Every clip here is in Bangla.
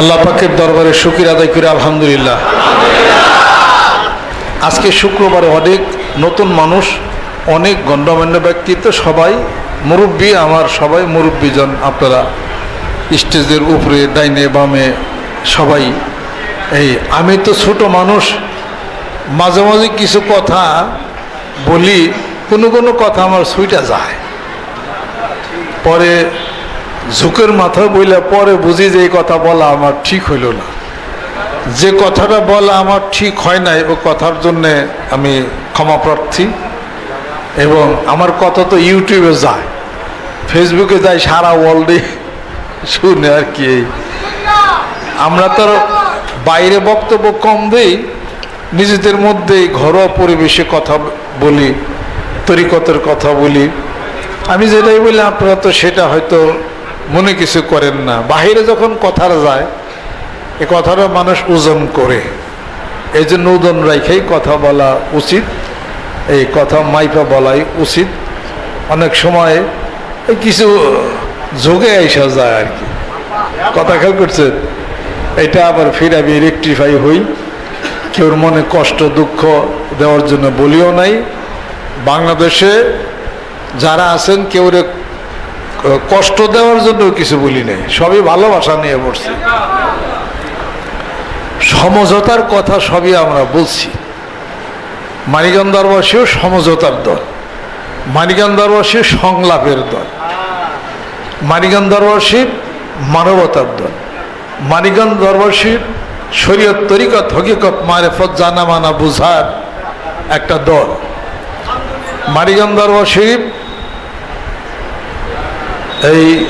আল্লাহ পাকের দরবারে শুকির আদায় করে, আলহামদুলিল্লাহ। আজকে শুক্রবারে অনেক নতুন মানুষ, অনেক গণ্যমান্য ব্যক্তিত্ব সবাই মুরব্বী, আমার সবাই মুরব্বীজন আপনারা স্টেজের উপরে, ডাইনে, বামে, সবাই। এই, আমি তো ছোট মানুষ, মাঝে মাঝে কিছু কথা বলি, কোনো কোনো কথা আমার সুইটা যায়। পরে ঝুঁকের মাথা বইলে পরে বুঝি যে এই কথা বলা আমার ঠিক হইল না। যে কথাটা বলা আমার ঠিক হয় না এবং কথার জন্যে আমি ক্ষমা প্রার্থী। এবং আমার কথা তো ইউটিউবে যায়, ফেসবুকে যায় সারা ওয়ার্ল্ডে শুনে আর কি আমরা তো বাইরে বক্তব্য কম দেই, নিজেদের মধ্যেই ঘরোয়া পরিবেশে কথা বলি, তরিকতের কথা বলি। আমি যেটাই বলি, আপনারা তো সেটা হয়তো মনে কিছু করেন না। বাহিরে যখন কথার যায়, এ কথাটা মানুষ ওজন করে। এই জন্য ওজন রাখেই কথা বলা উচিত। এই কথা মাইপা বলাই উচিত। অনেক সময় এই কিছু যোগে আইসা যায় আর কি। কথা খেয়াল করছেন? এটা আবার ফির আমি রেকটিফাই হই। কেউর মনে কষ্ট, দুঃখ দেওয়ার জন্য বলিও নাই। বাংলাদেশে যারা আছেন, কেউ কষ্ট দেওয়ার জন্য কিছু বলি নাই। সবই ভালোবাসা নিয়ে পড়ছি সমঝোতার কথা সবই আমরা বলছি। মানিকান দরবাসীও সমঝোতার দল। মানিকান দরবাসী সংলাপের দল। মানিকান দরবাসী মানবতার দল। মানিকান দরবাসীর শরীয়ত তরিকত, হকিকত, মারেফত জানা মানা বুঝার একটা দল। মানিকান শরীফ এই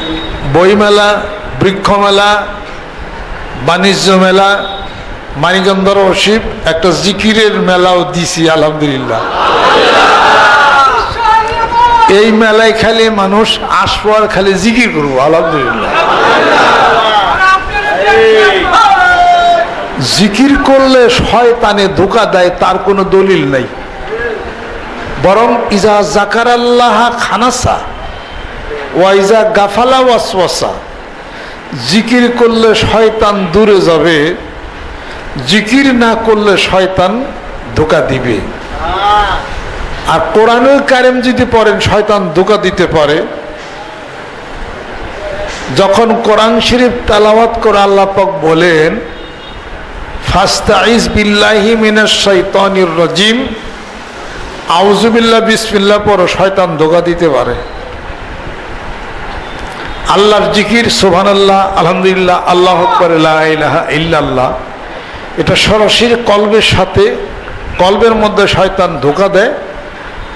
বইমেলা, বৃক্ষমেলা, বাণিজ্য মেলা, মানিকন্দর শিব একটা জিকিরের মেলাও দিছি, আলহামদুলিল্লাহ। এই মেলায় খালি মানুষ আসব আর খালি জিকির করব, আলহামদুলিল্লাহ। জিকির করলে শয়তানে ধোকা দেয়, তার কোনো দলিল নাই। বরং ইজা জাকার আল্লাহ খানাসা ওয়াইজা গাফালা ওয়াসওয়াসা। জিকির করলে শয়তান দূরে যাবে, জিকির না করলে শয়তান ধোকা দিবে। আর কোরআনুল কারেম যদি পড়েন, শয়তান ধোকা দিতে পারে। যখন কোরআন শরীফ তালাওয়াত করে আল্লাহ পাক বলেন ফাস্তাইজ বিল্লাহি মিনাশ শাইতানির রাজিম। আউজুবিল্লাহ বিসমিল্লাহ পর শয়তান ধোকা দিতে পারে। আল্লাহর জিকির সোভান আল্লাহ আলহামদুলিল্লাহ আল্লাহ ইল্লাল্লাহ। এটা সরাসরি কলবের সাথে, কলবের মধ্যে শয়তান ধোকা দেয়।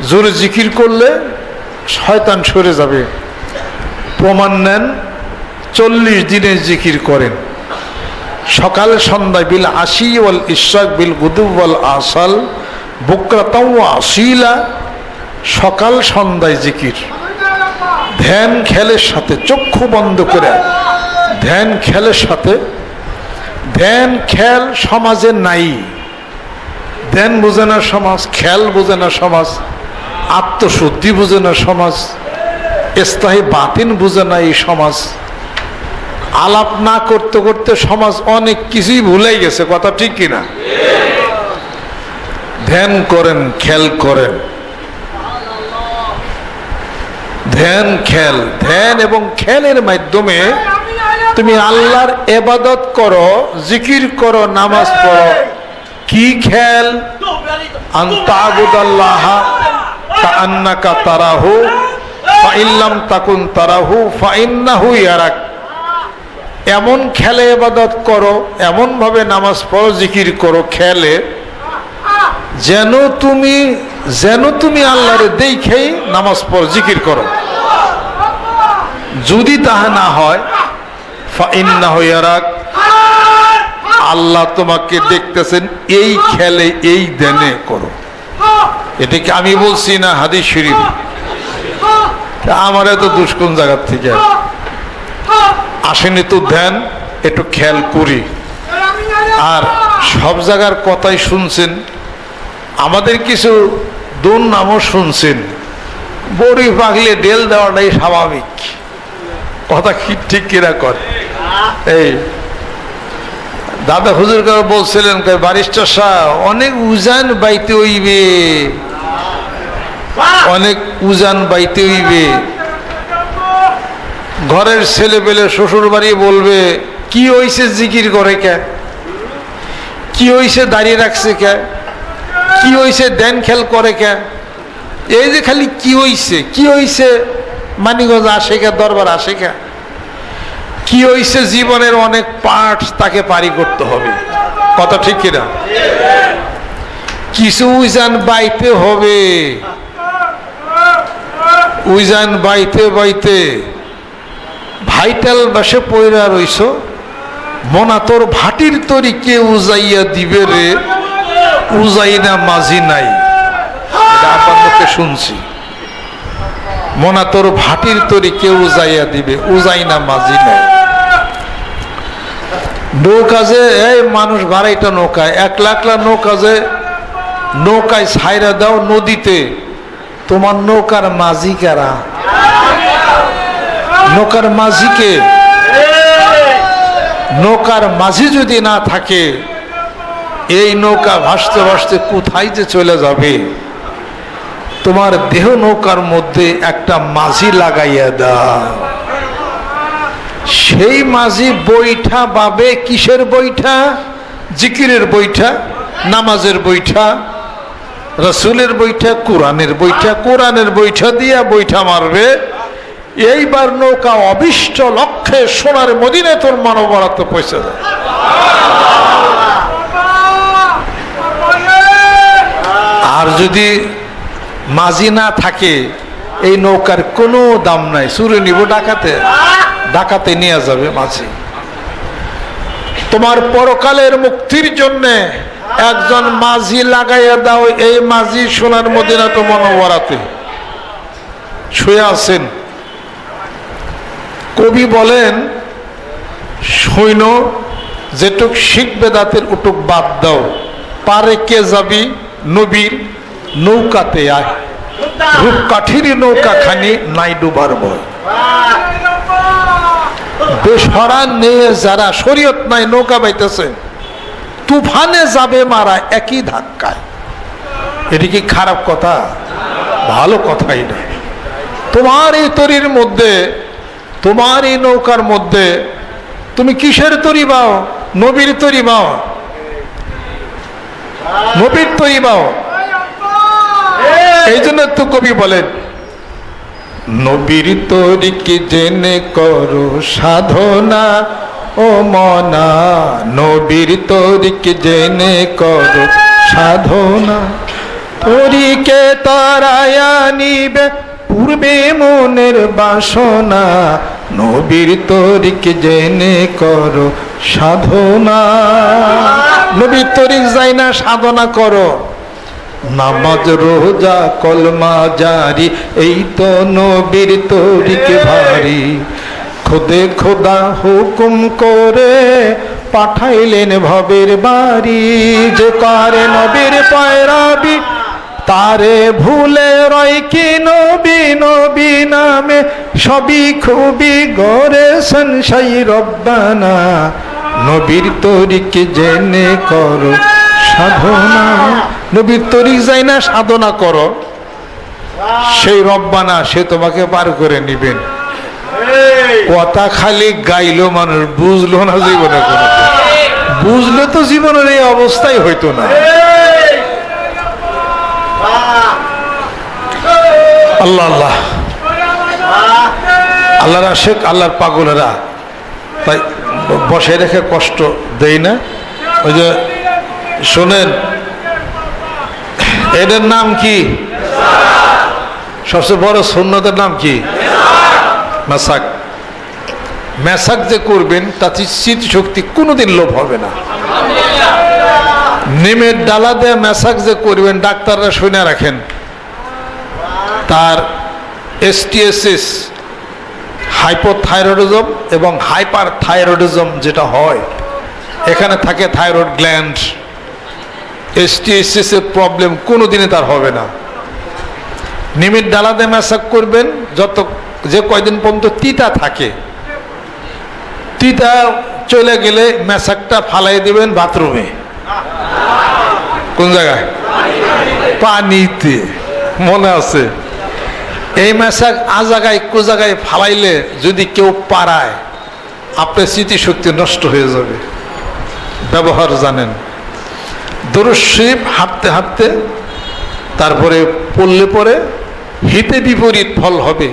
জোরে জিকির করলে শয়তান সরে যাবে। প্রমাণ নেন, চল্লিশ দিনে জিকির করেন। সকাল, সন্ধ্যায়, বিল আশি ওয়াল ইশাক বিল গুদুবল আসাল বুকরাতাও আসিলা, সকাল, সন্ধ্যায় জিকির। ধ্যান খেলের সাথে চক্ষু বন্ধ করে, ধ্যান খেলের সাথে, ধ্যান খেল সমাজে নাই। ধ্যান বোঝে না সমাজ, খেল বোঝে না সমাজ, আত্মশুদ্ধি বোঝে না সমাজ, স্থায়ী বাতিন বোঝে না এই সমাজ। আলাপ না করতে করতে সমাজ অনেক কিছুই ভুলে গেছে, কথা ঠিক কিনা? ধ্যান করেন, খেল করেন। ধ্যান খেল। ধ্যান এবং খেলের মাধ্যমে তুমি আল্লাহর এবাদত করো, জিকির করো, নামাজ পড়ো। কি খেল? আন্তাবুদাল্লাহ কান্নাকা তারাহু, ফাইল্লাম তাকুন তারাহু, ফাইন্নাহু ইয়ারাক। এমন খেলে এবাদত করো এমন ভাবে নামাজ পড়ো, জিকির করো, খেলে। যেন তুমি যেন তুমি আল্লাহরে দেখেই নামাজ পড়ো, জিকির করো। যদি তাহা না হয় আল্লাহ তোমাকে দেখতেছেন, এই খেলে, এই দেনে করো। এটা কি আমি বলছি না হাদিস শরীফ। আমার এত দুষ্কোন জায়গার থেকে? আসেনি তো ধ্যান, একটু খেয়াল করি। আর সব জায়গার কথাই শুনছেন, আমাদের কিছু দুন নামও শুনছেন। বড়ি পাকলে ডেল দেওয়াটাই স্বাভাবিক। কথা কি ঠিক কিরা করে। এই, দাদা হুজুর কাছে বলছিলেন বারিস্টার শাহ অনেক উজান বাইতে হইবে। অনেক উজান বাইতে হইবে। ঘরের ছেলে পেলে শ্বশুর বাড়ি বলবে, কি হইছে জিকির করে কে? কি হইছে দাঁড়িয়ে রাখছে কে? কি হইছে দেন খেল করে কে? এই যে খালি কি হইছে কি হইছে? মানিগঞ্জ কে দরবার আসে কে হইছে জীবনের অনেক পার্ট তাকে পারি করতে হবে। কথা ঠিক কিনা? কিছু উইজান বাইতে হবে। উইজান বাইতে বাইতে ভাইটাল বাসে পয়রা রইছ। মনা তোর ভাটির তরি কে উজাইয়া দিবে রে? উজাই না মাঝি নাই। আব্বার মুখে শুনছি। মনা তোর ভাটির তরি কেউ উজাইয়া দিবে, উজাই না মাঝি নাই। নৌকা যে, এই মানুষ বাড়াইটা নৌকায় এক লাখ লাখ নৌকা যে নৌকায় ছাইরা দাও নদীতে, তোমার নৌকার মাঝি কারা? নৌকার মাঝিকে নৌকার মাঝি যদি না থাকে, এই নৌকা ভাসতে ভাসতে কোথায় যে চলে যাবে? তোমার দেহ নৌকার মধ্যে একটা মাঝি লাগাইয়া দাও। সেই মাঝি বৈঠা বাবে কিসের বৈঠা? জিকিরের বৈঠা, নামাজের বৈঠা, রসুলের বৈঠা, কোরআনের বৈঠা কোরআনের বৈঠা দিয়া বৈঠা মারবে। এইবার নৌকা অবিষ্ট লক্ষ্যে সোনার মদিনে তোর মানবরাত্ম পয়সা দেয়। আর যদি মাঝি না থাকে, এই নৌকার কোনো দাম নাই। সুরে নিব ডাকাতে ডাকাতে নিয়ে যাবে মাঝি। তোমার পরকালের মুক্তির জন্য একজন মাঝি লাগাইয়া দাও, এই মাঝি সোনার মদিনা তো মনোবরাতে শুয়ে আছেন। কবি বলেন, সৈন্য যেটুক শিখবে দাঁতের উটুক বাদ দাও, পারে কে যাবি নবীর নৌকাতে আয়। রূপকাঠির নৌকা খানি নাই ডুবার ভয় বেসরা নিয়ে যারা শরীয়ত নাই, নৌকা বাইতেছে, তুফানে যাবে মারা একই ধাক্কায়। এটি কি খারাপ কথা? ভালো কথাই না তোমার এই তরির মধ্যে, তোমার এই নৌকার মধ্যে তুমি কিসের তরি বাও? নবীর তরি বাও? নবীর তরি বাও? এই জন্য তো কবি বলেন, নবীর তরিকে জেনে করো সাধনা ও মনা। নবীর তরিকে জেনে করো সাধনা। তরিকে তারায়া নিবে পূর্বে মনের বাসনা। নবীর তরিক জেনে করো সাধনা। নবীর তরিক যাই না সাধনা করো। নামাজ, রোজা, কলমা জারি, এই তো নবীর তরিক ভারী। খোদে খোদা হুকুম করে পাঠাইলেন ভবের বাড়ি। যে করে নবীর পয়রাবি, তারে ভুলে রয় কি নবী নবী নামে সবই খুবই গড়ে সনসাই রব্বানা। নবীর তরিক জেনে করো সাধনা। নবীর তরিক যাই না সাধনা করো। সেই রব্বানা সে তোমাকে পার করে নিবেন। কথা খালি গাইলো মানুষ বুঝলো না জীবনে কোনো বুঝলে তো জীবনের এই অবস্থাই হইতো না। আল্লাহ আল্লাহ। আল্লাহর আশেক আল্লাহর পাগলেরা। তাই বসে রেখে কষ্ট দেই না। ওই যে শোনেন এদের নাম কি? সবচেয়ে বড় সন্ন্যদের নাম কি? মেসাক। মেসাক যে করবেন, তাতে স্মৃতি শক্তি কোনোদিন লোভ হবে না। নিমের ডালা দিয়ে মেসাক যে করবেন, ডাক্তাররা শুনে রাখেন। তার এসটিএসএস হাইপোথাইরয়েডিজম এবং হাইপার থাইরয়েডিজম যেটা হয়, এখানে থাকে থাইরয়েড গ্ল্যান্ড। এসটিএসএস এর প্রবলেম কোনো দিনে তার হবে না। নিমিট ডালাতে ম্যাসাক করবেন, যত যে কয়দিন পর্যন্ত তিতা থাকে, তিতা চলে গেলে মেসাকটা ফালাই দিবেন বাথরুমে কোন জায়গায়? পানিতে, মনে আছে। এই মেসাক আ জায়গায়, কো জায়গায় ফালাইলে যদি কেউ পারায়, আপনার স্মৃতিশক্তি নষ্ট হয়ে যাবে। ব্যবহার জানেন। দরশিব হাঁটতে হাঁটতে তারপরে পড়লে পরে হিতে বিপরীত ফল হবে।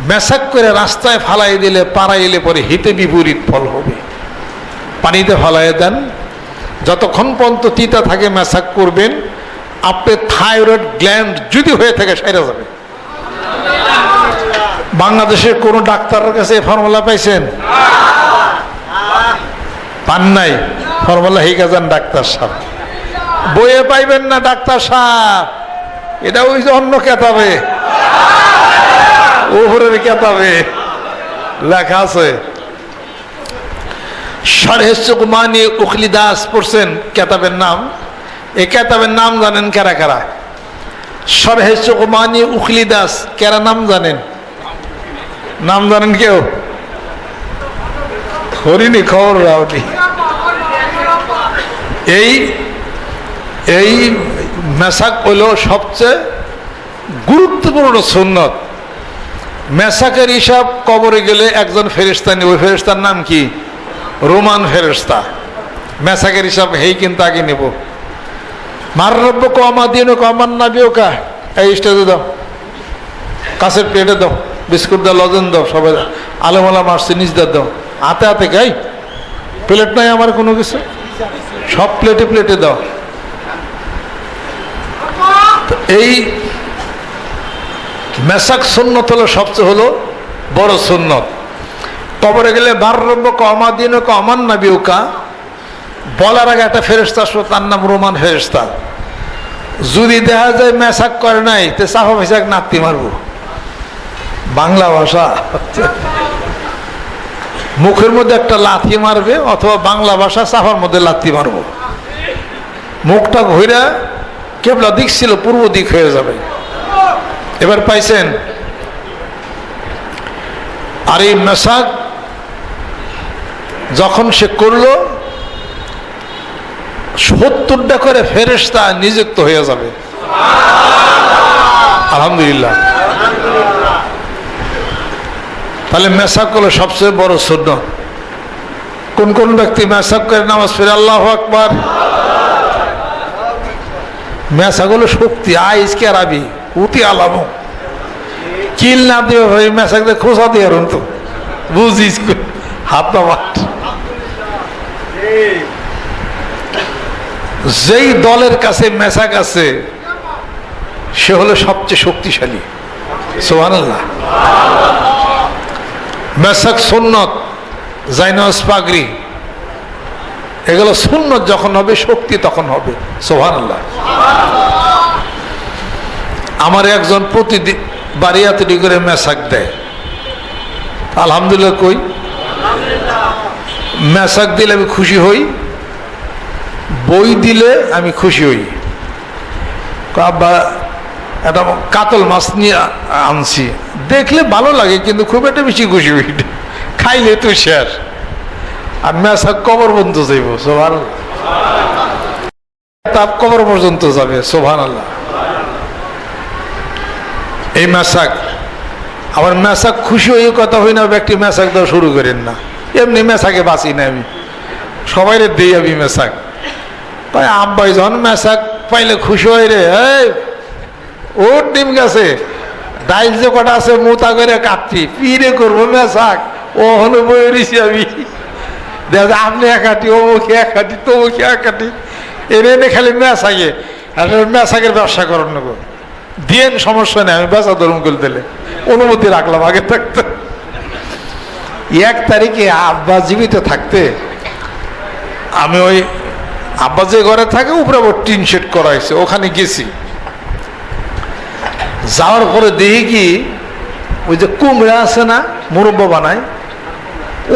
মেসাক করে রাস্তায় ফালাই দিলে পাড়াইলে পরে হিতে বিপরীত ফল হবে। পানিতে ফালাই দেন। যতক্ষণ পর্যন্ত তিতা থাকে মেসাক করবেন, আপনি থাইরয়েড গ্ল্যান্ড যদি হয়ে থাকে, সেরে যাবে। বাংলাদেশের কোন ডাক্তারের কাছে ফর্মুলা পাইছেন? পান নাই। ফর্মুলা হিকা যান ডাক্তার সাহেব। বইয়ে পাইবেন না, ডাক্তার সাহেব। এটা ওই যে অন্য কেতাবে। উপরের কেতাবে লেখা আছে। সরহেশ্বকুমানী উখলি দাস পড়ছেন, কেতাবের নাম। এই কেতাবের নাম জানেন কারা কারা? সরহেশ্বকুমানী উখলি দাস, কারা নাম জানেন? নাম জানেন কেউ? হরিনি খবর রাওনি এই এই মেসাক হলো সবচেয়ে গুরুত্বপূর্ণ সুন্নত। মেসাকের হিসাব কবরে গেলে একজন ফেরিস্তা নেই ওই ফেরিস্তার নাম কি? রোমান ফেরিস্তা মেসাকের হিসাব হেই কিন্তু আগে নেব। মার রব্য কমা দিন কমান না বিও কা? এই স্টেজে দাও। কাছের প্লেটে দাও। বিস্কুট দাও, লজেন দাও সবাই। আলমালা মারছি নিচ দাও হাতে হাতে গাই প্লেট নাই আমার কোনো কিছু? সব প্লেটে প্লেটে দাও। এই মেসাক সুন্নত হলো সবচেয়ে হলো বড় সুন্নত। কবরে গেলে বাররব্য কমা দিন কমান না বিউকা বলার আগে একটা ফেরেস্তা আসলো, তার নাম রোমান ফেরেস্তা যদি দেখা যায় মেসাক করে নাই, তো সাফা মেসাক নাতি মারবো। বাংলা ভাষা। মুখের মধ্যে একটা লাথি মারবে, অথবা বাংলা ভাষা সাফার মধ্যে লাথি মারবো। মুখটা ঘুরা কেবলা দিক ছিল, পূর্ব দিক হয়ে যাবে। এবার পাইছেন আর এই মেসাক, যখন সে করল, সত্তরটা করে ফেরেস্তা নিযুক্ত হয়ে যাবে। আলহামদুলিল্লাহ। তাহলে মেসাক হলো সবচেয়ে বড় শূন্য। কোন কোন ব্যক্তি মেসাক করে নামাজ ফিরে আল্লাহ আকবার। মেসাক হলো শক্তি, আইস কে রাবি উতি আলামো। কিল না দিয়ে ভাই মেসাক খোসা দিয়ে তো। বুঝিস হাত না যেই দলের কাছে মেসাক আছে, সে হলো সবচেয়ে শক্তিশালী। সোহান আল্লাহ মেসাক সুন্নত, জাইনাস পাগড়ি। এগুলো সুন্নত যখন হবে, শক্তি তখন হবে। সোহান আমার একজন প্রতিদিন বাড়িয়াতরি করে মেসাক দেয়। আলহামদুলিল্লাহ কই? মেসাক দিলে আমি খুশি হই, বই দিলে আমি খুশি হই। আব্বা, একটা কাতল মাছ নিয়ে আনছি। দেখলে ভালো লাগে, কিন্তু খুব একটা বেশি খুশি হই খাইলে তো শেষ। আর মেসাক কবর পর্যন্ত যাইব সোভান তাপ কবর পর্যন্ত যাবে সোভান আল্লাহ এই মেসাক আবার মেসাক খুশি হয়ে কথা হই না, ব্যক্তি মেসাক দেওয়া শুরু করেন না। এমনি মেসাকে বাঁচি না আমি। সবাই দিই আমি মেসাক। তাই আব্বাই যখন মেসাক পাইলে খুশি হয় রে, এই ওর ডিম গেছে। ডাইল যে কটা আছে, মোতা করে কাটছি। পিড়ে করব মেসাক। ও হলো বই আমি। দেখা, আপনি একাটি ও মুখে একাটি তো মুখে একাটি এনে এনে খালি মেসাকে আর মেসাকের ব্যবসা করার নেব। দিয়েন সমস্যা নেই, আমি বেচা ধরুন করে দিলে। অনুমতি রাখলাম, আগে থাকতে। এক তারিখে আব্বা জীবিত থাকতে, আমি ওই আব্বা যে ঘরে থাকে, উপরে আবার টিন শেড করা হয়েছে, ওখানে গেছি। যাওয়ার পরে দেখি কি, ওই যে কুমড়া আছে না, মুরব্বা বানায়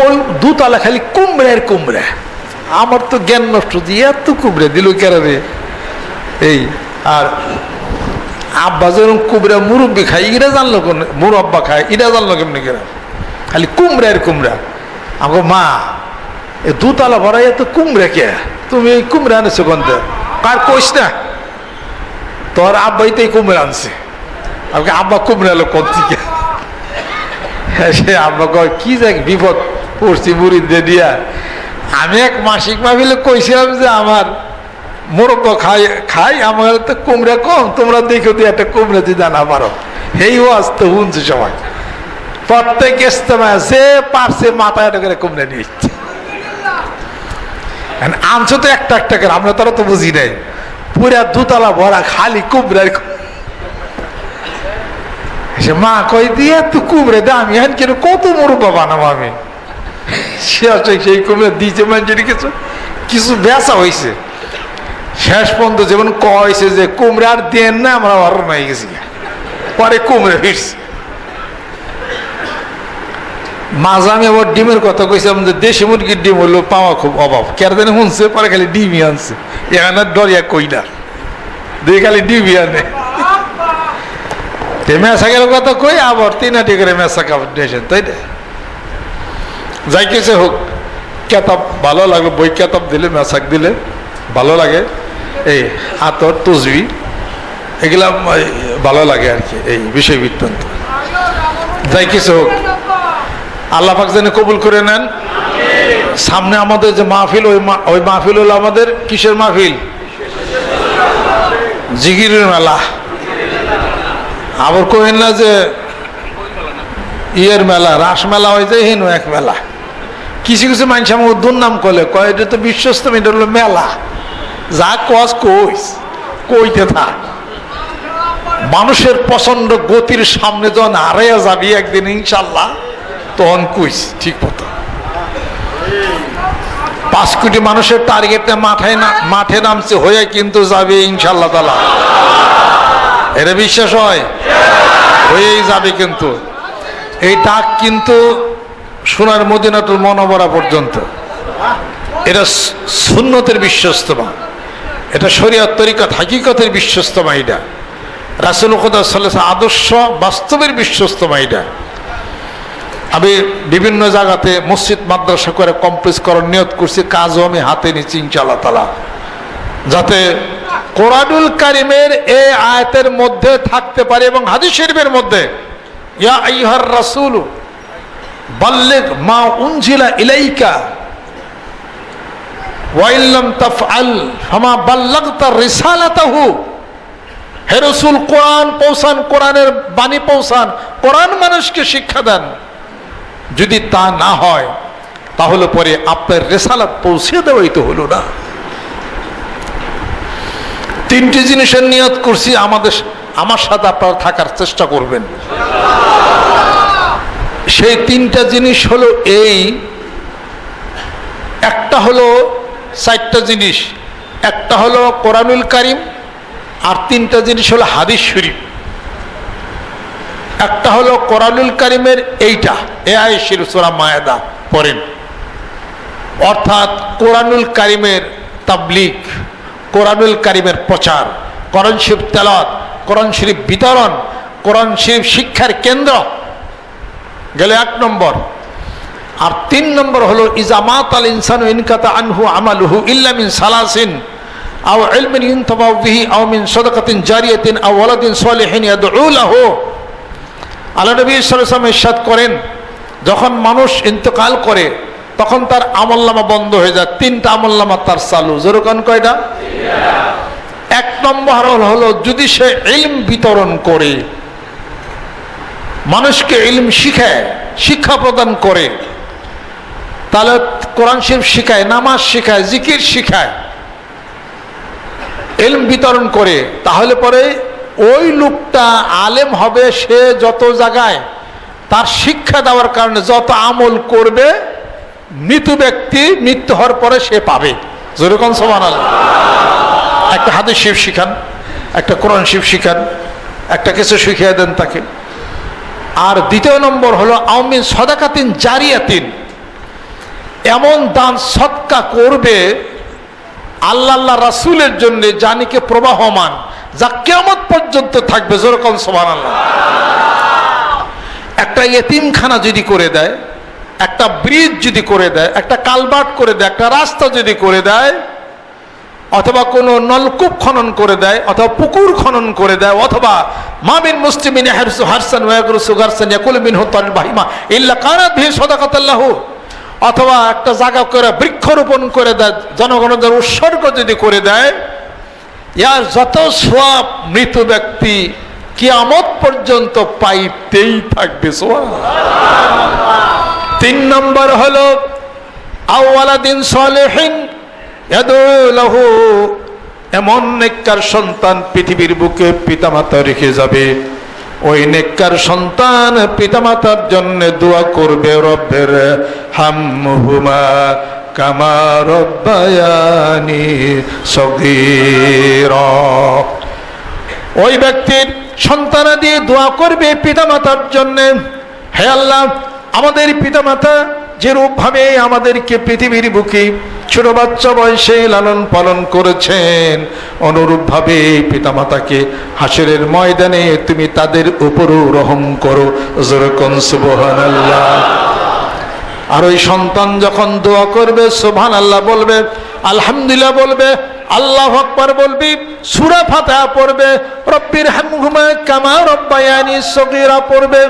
ওই দুতলা খালি কুমড়ে আর কুমড়ে। আমার তো জ্ঞান নষ্ট দিয়ে এত কুমড়া দিল কেরাবে এই, আর আব্বা যেরকম কুমড়া মুরব্বি খায়, ইরা জানলো কোন মুরব্বা খায়, ইরা জানলো কেমনি কেরা খালি কুমড়ার কুমড়া। আমাকে মা, এ দুতলা ভরাই তো কুমড়ে কে? তুমি এই কুমড়ে আনেছো কোনটা কার কইস না? তোর আব্বাইতেই কুমড়ে আনছে। আমাকে আব্বা কুমড়ে এলো কোন থেকে? সে আব্বা কয়, কি যাক বিপদ। পড়ছি দিয়া। আমি এক মাসিক মাহফিলে কইছিলাম যে আমার মোরব্ব খাই খাই, আমার তো কুমড়া কম, তোমরা দেখো দিয়ে একটা কুমড়া দিয়ে জানা পারো। এই ওয়াজ তো শুনছে সবাই। প্রত্যেক ইস্তেমায় যে পারছে মাথায় একটা করে কুমড়া নিয়ে আনছো তো একটা একটা করে, আমরা তারা তো বুঝি নাই। পুরা দুতলা ভরা খালি কুমড়ার সে মা কই দিয়ে তুই কুমড়ে দে, আমি কেন কত মুরব্বা বানাবো আমি? সে আছে সেই কুমড়ে দিয়েছে মানুষের কিছু কিছু বেচা হয়েছে। শেষ পর্যন্ত যেমন কয়েছে যে কুমড়ে আর দেন না আমরা অর হয়ে গেছি। পরে কুমড়ে ফিরছে। মাঝে আমি আবার ডিমের কথা কইছিলাম যে দেশি মুরগির ডিম হলো পাওয়া খুব অভাব। কেরদিন শুনছে পরে খালি ডিমই আনছে। এখানে ডরিয়া কই না। দুই খালি ডিমই আনে। মেসাকের কথা কই আবার তিনাটি করে মেসাক আবার নিয়েছেন তাই না? যাই কিছু হোক, কেতাব ভালো লাগল, বই কেতাব দিলে, মেসাক দিলে, ভালো লাগে। এই আতর তুজবি এগুলা ভালো লাগে আর কি, এই বিষয় বৃত্তান্ত যাই কিছু হোক, আল্লাহ পাক যেন কবুল করে নেন। সামনে আমাদের যে মাহফিল, ওই ওই মাহফিল হলো আমাদের কিসের মাহফিল? জিগিরের মেলা। আবার কহেন না যে, ইয়ের মেলা, রাস মেলা হয় যে, হেন এক মেলা। কিছু কিছু মানুষ আমার দুর্নাম করলে, কয়, এটা তো বিশ্বস্ত, এটা হলো মেলা। যা কস কইস, কইতে থাক। মানুষের পছন্দ গতির সামনে যখন হারাইয়া যাবি একদিন, ইনশাল্লাহ, তখন কইস, ঠিক মতো। পাঁচ কোটি মানুষের টার্গেটে মাথায় না, মাঠে নামছে, হয়ে কিন্তু যাবে ইনশাল্লাহ তালা। এটা বিশ্বাস হয়? হয়েই যাবে কিন্তু। এই ডাক কিন্তু সোনার মদিনাতুল মনোবরা পর্যন্ত। এটা সুন্নতের বিশ্বস্তমা এটা শরীয়ত তরিকত, হাকিকতের বিশ্বস্তমা এটা। রাসুল সাল্লাহ আদর্শ বাস্তবের বিশ্বস্তমা এটা। আমি বিভিন্ন জায়গাতে মসজিদ, মাদ্রাসা করে কমপ্লিট করার নিয়ত করছি, কাজও আমি হাতে নিচ্ছি ইনশাআল্লাহ তালা যাতে কোরআনুল কারিমের এ আয়াতের মধ্যে থাকতে পারে এবং হাদিস শরীফের মধ্যে, ইয়া আইহার রাসূল বাল্লিগ মা উনজিলা ইলাইকা। কোরআন বাণী মানুষকে শিক্ষা দেন। যদি তা না হয়, তাহলে পরে আপনার রেসালাত পৌঁছে দেওয়াই তো হলো না। তিনটি জিনিসের নিয়ত করছি, আমাদের, আমার সাথে আপনারা থাকার চেষ্টা করবেন। সেই তিনটা জিনিস হলো এই, একটা হলো চারটা জিনিস, একটা হলো কোরআনুল কারিম, আর তিনটা জিনিস হলো হাদিস শরীফ। একটা হলো কোরআনুল কারিমের এইটা এ আয়েশির সুরা মায়েদা পড়েন। অর্থাৎ কোরআনুল কারিমের তাবলিক কোরআনুল কারিমের প্রচার, কোরআন শরীফ তেলত কোরআন শরীফ বিতরণ, কোরআন শরীফ শিক্ষার কেন্দ্র গেল এক নম্বর। আর তিন নম্বর হলো ইজামাত আল ইনসান ইনকাতা আনহু আমালুহু ইল্লামিন সালাসিন আও ইলমিন ইনতাফাউ বিহি আও মিন সাদাকাতিন জারিয়াতিন আও ওয়ালাদিন সালিহিন ইয়াদউ লাহু আল্লাহ নবী সাল্লাল্লাহু ইরশাদ করেন, যখন মানুষ ইন্তেকাল করে, তখন তার আমলনামা বন্ধ হয়ে যায়। তিনটা আমলনামা তার চালু। যেরকম কয়টা? এক নম্বর হলো যদি সে ইলম বিতরণ করে মানুষকে ইলম শিখায়, শিক্ষা প্রদান করে। তাহলে কোরআন শরীফ শিখায়, নামাজ শিখায়, জিকির শিখায়। এলম বিতরণ করে, তাহলে পরে ওই লোকটা আলেম হবে সে যত জায়গায় তার শিক্ষা দেওয়ার কারণে যত আমল করবে, মৃত ব্যক্তি মৃত্যু হওয়ার পরে সে পাবে। যেরকম সমান একটা হাদিস শিব শিখান, একটা কোরআন শিব শিখান, একটা কিছু শিখিয়ে দেন তাকে। আর দ্বিতীয় নম্বর হলো আওমিন সদাকাতিন জারিয়াতিন। এমন দান সৎকা করবে আল্লাহ আল্লাহ রাসুলের জন্য জানিকে প্রবাহমান, যা কেমন পর্যন্ত থাকবে। যেরকম সমান আল্লাহ একটা এতিমখানা যদি করে দেয়, একটা ব্রিজ যদি করে দেয়, একটা কালবাট করে দেয়, একটা রাস্তা যদি করে দেয় অথবা কোনো নলকূপ খনন করে দেয়, অথবা পুকুর খনন করে দেয়, অথবা মামিন মুসলিমিন হারসু হারসান ওয়াগরু সুগারসান ইয়াকুল মিন হুতাল বাহিমা ইল্লা কানাত অথবা একটা জায়গা করে বৃক্ষরোপণ করে দেয়, জনগণদের উৎসর্গ যদি করে দেয়, ইয়ার যত সোয়াব মৃত ব্যক্তি কিয়ামত পর্যন্ত পাইতেই থাকবে সোয়াব তিন নম্বর হলো আওয়ালাদিন সালেহিন এমন নেককার সন্তান পৃথিবীর বুকে পিতামাতা রেখে যাবে। ওই নেককার সন্তান পিতামাতার জন্য দোয়া করবে রব্বের হামহুমা কামা রব্বায়ানি সগীরা। ওই ব্যক্তির সন্তানা দিয়ে দোয়া করবে পিতামাতার জন্য। হে আল্লাহ, আমাদের পিতামাতা যেরূপভাবে আমাদেরকে পৃথিবীর বুকে ছোট বাচ্চা বয়সে লালন পালন করেছেন, অনুরূপভাবে পিতামাতাকে হাসরের ময়দানে তুমি তাদের উপরও রহম করো। যেরকম সুবহান আল্লাহ আর ওই সন্তান যখন দোয়া করবে সোভান আল্লাহ বলবে, আলহামদুলিল্লাহ বলবে, আল্লাহ আকবার বলবি, সুরা ফাতা পড়বে রব্বির হামহুমা কামা রব্বায়ানি সগীরা পড়বে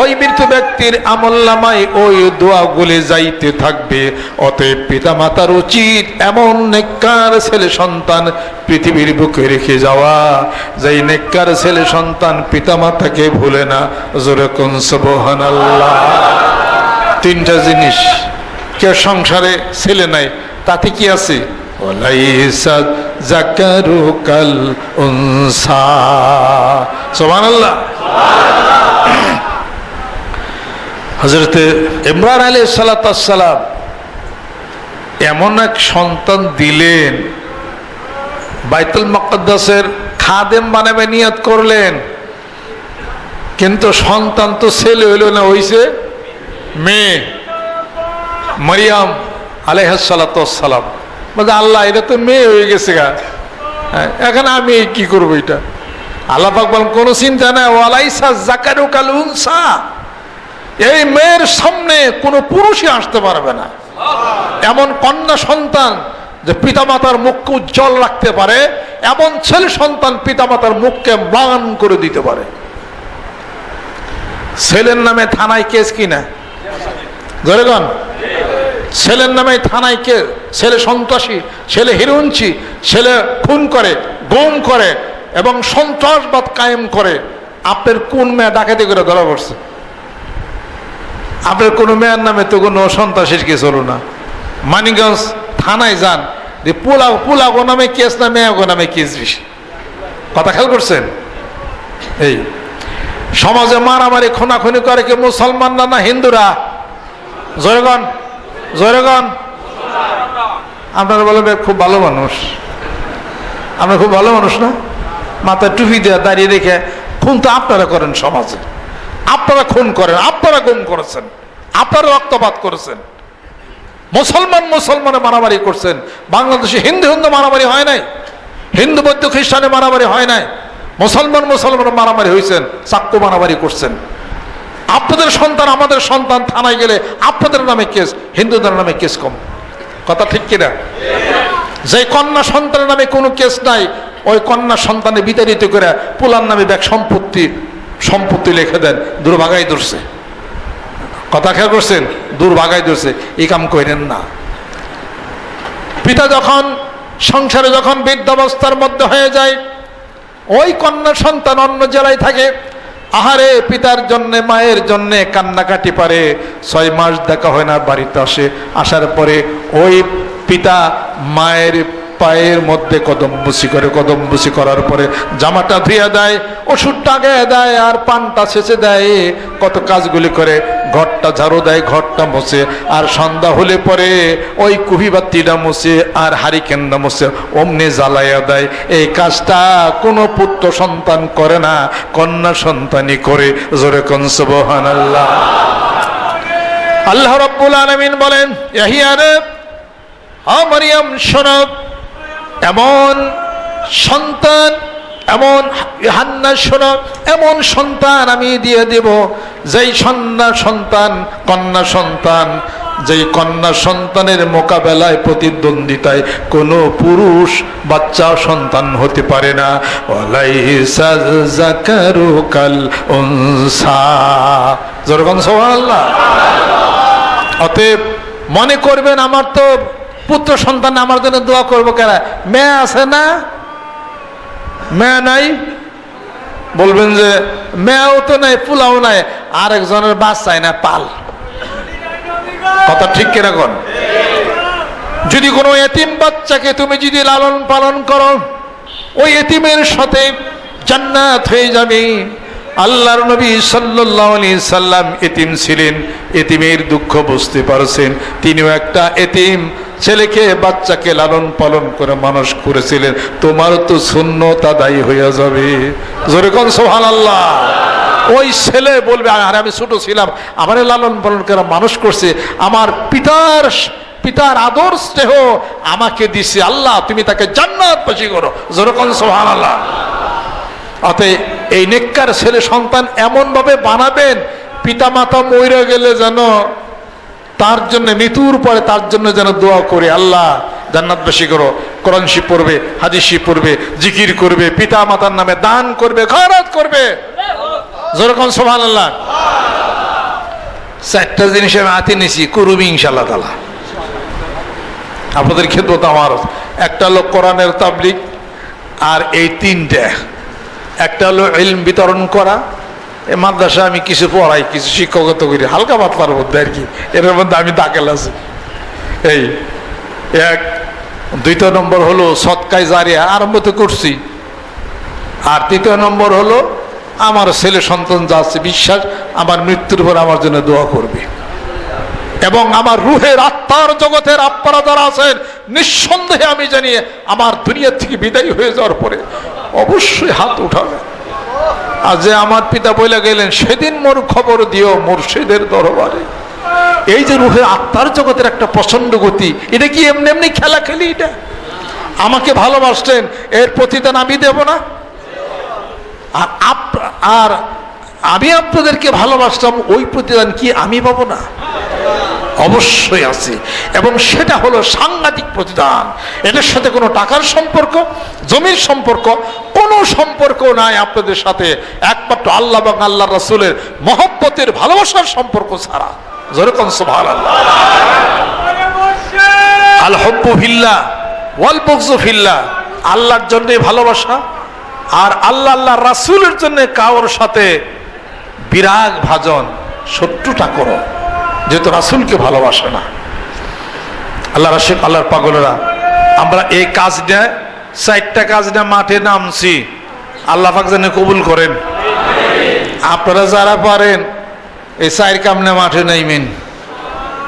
ওই মৃত ব্যক্তির আমল্লামায় ওই দোয়াগুলি যাইতে থাকবে। অতএব পিতা মাতার উচিত এমন নেককার ছেলে সন্তান পৃথিবীর বুকে রেখে যাওয়া। যেই নেককার ছেলে সন্তান পিতা মাতাকে ভুলে না। জোরে কোন সুবহানাল্লাহ। তিনটা জিনিস। কে সংসারে ছেলে নাই, তাতে কি আছে? উনসা। সুবহানাল্লাহ। হজরতে ইমরান আলী সালাতাম এমন এক সন্তান দিলেন বাইতুল মকদ্দাসের খাদেম বানাবে নিয়ত করলেন কিন্তু সন্তান তো ছেলে হইল না হইছে মেয়ে মরিয়াম আলহাসালাম বলছে আল্লাহ এটা তো মেয়ে হয়ে গেছে গা। হ্যাঁ, এখন আমি কি করব এটা? আল্লাহ পাক কোনো চিন্তা নাই ওয়ালাইসা জাকারু উনসা। এই মেয়ের সামনে কোনো পুরুষই আসতে পারবে না। এমন কন্যা সন্তান যে পিতামাতার মুখকে উজ্জ্বল রাখতে পারে, এমন ছেলে সন্তান পিতামাতার মুখকে ম্লান করে দিতে পারে। ছেলের নামে থানায় কেস কিনা ধরেগন ছেলের নামে থানায় কে ছেলে সন্ত্রাসী, ছেলে হিরুঞ্চি, ছেলে খুন করে, গুম করে এবং সন্ত্রাসবাদ কায়েম করে। আপনার কোন মেয়ে ডাকাতি করে ধরা পড়ছে? আপনার কোনো মেয়ের নামে তো কোনো সন্ত্রাসীর কেস হলো না। মানিগঞ্জ থানায় যান, যে পোলা পোলাগো নামে কেস না মেয়া মেয়াগো নামে কেস বেশি কথা খেয়াল করছেন? এই, সমাজে মারামারি, খুনাখুনি করে কি মুসলমান না হিন্দুরা? জয়গণ জয়গণ আপনারা বলবেন খুব ভালো মানুষ। আমরা খুব ভালো মানুষ না? মাথায় টুপি দেওয়া দাঁড়িয়ে রেখে খুন তো আপনারা করেন সমাজে। আপনারা খুন করেন, আপনারা গুম করেছেন, আপনারা রক্তপাত করেছেন। মুসলমান মুসলমানে মারামারি করছেন। বাংলাদেশে হিন্দু হিন্দু মারামারি হয় নাই, হিন্দু বৌদ্ধ খ্রিস্টানে মারামারি হয় নাই, মুসলমান মুসলমান মারামারি হয়েছেন চাক্কু মারামারি করছেন। আপনাদের সন্তান আমাদের সন্তান থানায় গেলে আপনাদের নামে কেস, হিন্দুদের নামে কেস কম। কথা ঠিক কিনা? যে কন্যা সন্তানের নামে কোনো কেস নাই, ওই কন্যা সন্তানে বিতাড়িত করে পোলার নামে ব্যাগ সম্পত্তি সম্পত্তি লিখে দেন দুর্ভাগাই ধরছে। কথা খেয়াল করছেন? দুর্ভাগাই ধরছে। এই কাম করেন না। পিতা যখন সংসারে যখন বৃদ্ধাবস্থার মধ্যে হয়ে যায়, ওই কন্যা সন্তান অন্য জেলায় থাকে, আহারে পিতার জন্য, মায়ের জন্য কান্নাকাটি পারে, ছয় মাস দেখা হয় না, বাড়িতে আসে, আসার পরে ওই পিতা মায়ের পায়ের মধ্যে কদম বুসি করে, কদম বুসি করার পরে জামাটা ধুয়ে দেয়, ওষুধটা গায়ে দেয় আর পানটা শেষে দেয়। কত কাজগুলি করে, ঘরটা ঝাড়ু দেয়, ঘরটা মোছে, আর সন্ধ্যা হলে পরে ওই কুহিবাতিটা মোছে আর হারিকেনটা মোছে, অমনি জ্বালাইয়া দেয়। এই কাজটা কোনো পুত্র সন্তান করে না, কন্যা সন্তানই করে। জোরে কনসবহান আল্লাহ আল্লাহ রব্বুল আলমিন বলেন ইয়াহিয়ারে মারিয়াম শোনব এমন সন্তান, এমন হান্না শোনো, এমন সন্তান আমি দিয়ে দেব, যেই সন্ধ্যা সন্তান, কন্যা সন্তান, যেই কন্যা সন্তানের মোকাবেলায় প্রতিদ্বন্দ্বিতায় কোনো পুরুষ বাচ্চা সন্তান হতে পারে না। অতএব মনে করবেন আমার তো পুত্র সন্তান আমার জন্য দোয়া করব কেন? মেয়ে আছে না? মেয়ে নাই? বলবেন যে মেয়েও তো নাই, পোলাও নাই, আরেকজনের বাচ্চাই না পাল। কথা ঠিক কীরকম যদি কোনো এতিম বাচ্চাকে তুমি যদি লালন পালন করো, ওই এতিমের সাথে জান্নাত হয়ে যাবে। আল্লাহর নবী সাল্লাল্লাহু আলাইহি সাল্লাম এতিম ছিলেন, এতিমের দুঃখ বুঝতে পারছেন। তিনিও একটা এতিম। ছেলেকে বাচ্চাকে লালন পালন করে মানুষ করেছিলেন তোমারও তো শূন্য দায়ী হয়ে যাবে। জোরে কোন সোহান আল্লাহ ওই ছেলে বলবে, আর আমি ছোট ছিলাম, আমার লালন পালন করে মানুষ করছে, আমার পিতার পিতার আদর স্নেহ আমাকে দিছে, আল্লাহ, তুমি তাকে জান্নাত বাসী করো। যেরকম সোহান আল্লাহ অতএব এই নেককার ছেলে সন্তান এমনভাবে বানাবেন পিতা মাতা মরে গেলে যেন তার জন্য মৃত্যুর পরে তার জন্য যেন দোয়া করে, আল্লাহ জান্নাত বেশি করো। কোরআন শিব পড়বে, হাদিস পড়বে, জিকির করবে পিতা মাতার নামে দান করবে খয়রাত করবে। যেরকম সোহান আল্লাহ চারটা জিনিস আমি হাতে নিছি, করবি ইনশাল্লাহ তালা আপনাদের ক্ষেত্রে আমার একটা হলো কোরআনের তাবলিক আর এই তিনটা। একটা হলো ইলম বিতরণ করা এই মাদ্রাসা আমি কিছু পড়াই, কিছু শিক্ষকতা করি, হালকা পাতলার মধ্যে আর কি। এর মধ্যে আমি দাখেল আছি। এই, এক, দ্বিতীয় নম্বর হলো সৎকায় জারিয়া, আরম্ভ তো করছি। আর তৃতীয় নম্বর হলো, আমার ছেলে সন্তান যা আছে, বিশ্বাস, আমার মৃত্যুর পর আমার জন্য দোয়া করবে। এবং আমার রুহের আত্মার জগতের আত্মারা যারা আছেন, নিঃসন্দেহে আমি জানি আমার দুনিয়া থেকে বিদায় হয়ে যাওয়ার পরে অবশ্যই হাত উঠাবে। আর যে আমার পিতা বলে গেলেন, সেদিন মোর খবর দিও মুর্শিদের দরবারে। এই যে রুহের আত্মার জগতের একটা প্রচণ্ড গতি, এটা কি এমনি এমনি খেলা খেলি এটা? আমাকে ভালোবাসলেন, এর প্রতিদান আমি দেব না? আর আপ- আর আমি আপনাদেরকে ভালোবাসলাম, ওই প্রতিদান কি আমি পাবো না? অবশ্যই আছে। এবং সেটা হলো সাংঘাতিক প্রতিদান। এটার সাথে কোনো টাকার সম্পর্ক, জমির সম্পর্ক, কোনো সম্পর্ক নাই আপনাদের সাথে। একমাত্র আল্লাহ এবং আল্লাহ রসুলের মহব্বতের ভালোবাসার সম্পর্ক ছাড়া। যেরকম সোভাল আল্লাহ আল হব্বু আল্লাহর জন্য ভালোবাসা আর আল্লাহ আল্লাহ রাসুলের জন্য কারোর সাথে বিরাগ ভাজন, শত্রুতা করো। যেহেতু রাসুলকে ভালোবাসে না। আল্লাহ রাসুল, আল্লাহর পাগলেরা, আমরা এই কাজ নিয়ে চারটা কাজ নিয়ে মাঠে নামছি। আল্লাহ পাক যেন কবুল করেন। আপনারা যারা পারেন, এই চার কামনে মাঠে নাইমেন।